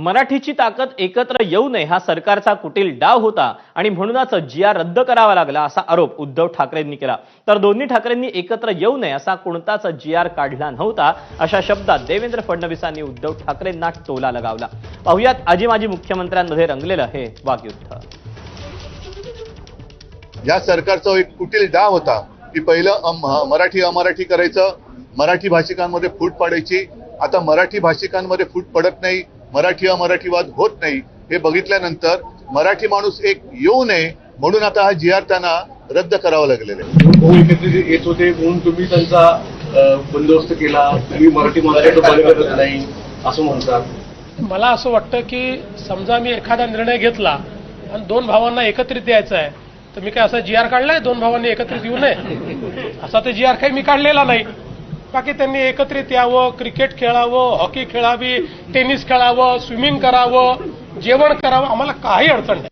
मराठीची ताकद एकत्र येऊ नये हा सरकारचा कुटील डाव होता आणि म्हणूनच जी आर रद्द करावा लागला असा आरोप उद्धव ठाकरेंनी केला. तर दोन्ही ठाकरेंनी एकत्र येऊ नये असा कोणताच जी आर काढला नव्हता अशा शब्दात देवेंद्र फडणवीसांनी उद्धव ठाकरेंना टोला लगावला. पाहुयात आजी माजी मुख्यमंत्र्यांमध्ये रंगलेलं हे वाकयुद्ध या सरकारचा एक कुटील डाव होता की पहिलं मराठी अमराठी करायचं मराठी भाषिकांमध्ये फूट पाडायची. आता मराठी भाषिकांमध्ये फूट पडत नाही. मराठी अमराठीवाद होत नाही हे बघितल्यानंतर मराठी माणूस एक येऊ नये म्हणून आता हा जी आर त्यांना रद्द करावा लागलेला आहे. एकत्रित येत होते म्हणून तुम्ही त्यांचा बंदोबस्त केला तुम्ही मराठी नाही असं म्हणतात. मला असं वाटतं की समजा मी एखादा निर्णय घेतला आणि दोन भावांना एकत्रित द्यायचा आहे तर मी काय असा जी आर काढलाय? दोन भावांनी एकत्रित येऊ नये? असा तर जी आर काही मी काढलेला नाही. बाकी त्यांनी एकत्रित यावं क्रिकेट खेळावं हॉकी खेळावी टेनिस खेळावं स्विमिंग करावं जेवण करावं आम्हाला काही अडचण नाही.